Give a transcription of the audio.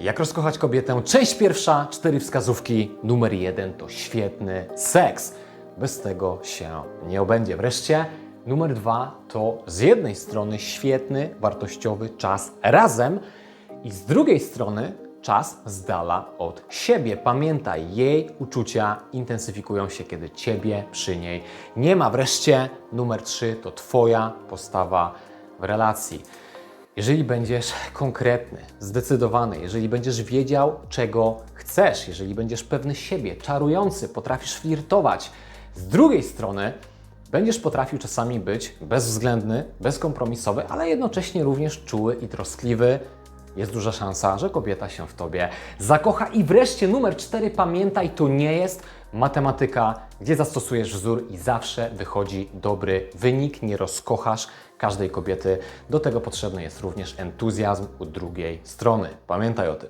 Jak rozkochać kobietę? Część pierwsza, cztery wskazówki. Numer jeden to świetny seks. Bez tego się nie obędzie. Wreszcie numer dwa to z jednej strony świetny, wartościowy czas razem i z drugiej strony czas z dala od siebie. Pamiętaj, jej uczucia intensyfikują się, kiedy ciebie przy niej nie ma. Wreszcie numer trzy to twoja postawa w relacji. Jeżeli będziesz konkretny, zdecydowany, jeżeli będziesz wiedział, czego chcesz, jeżeli będziesz pewny siebie, czarujący, potrafisz flirtować, z drugiej strony będziesz potrafił czasami być bezwzględny, bezkompromisowy, ale jednocześnie również czuły i troskliwy, jest duża szansa, że kobieta się w tobie zakocha. I wreszcie numer cztery, pamiętaj, to nie jest matematyka, gdzie zastosujesz wzór i zawsze wychodzi dobry wynik. Nie rozkochasz każdej kobiety. Do tego potrzebny jest również entuzjazm u drugiej strony. Pamiętaj o tym.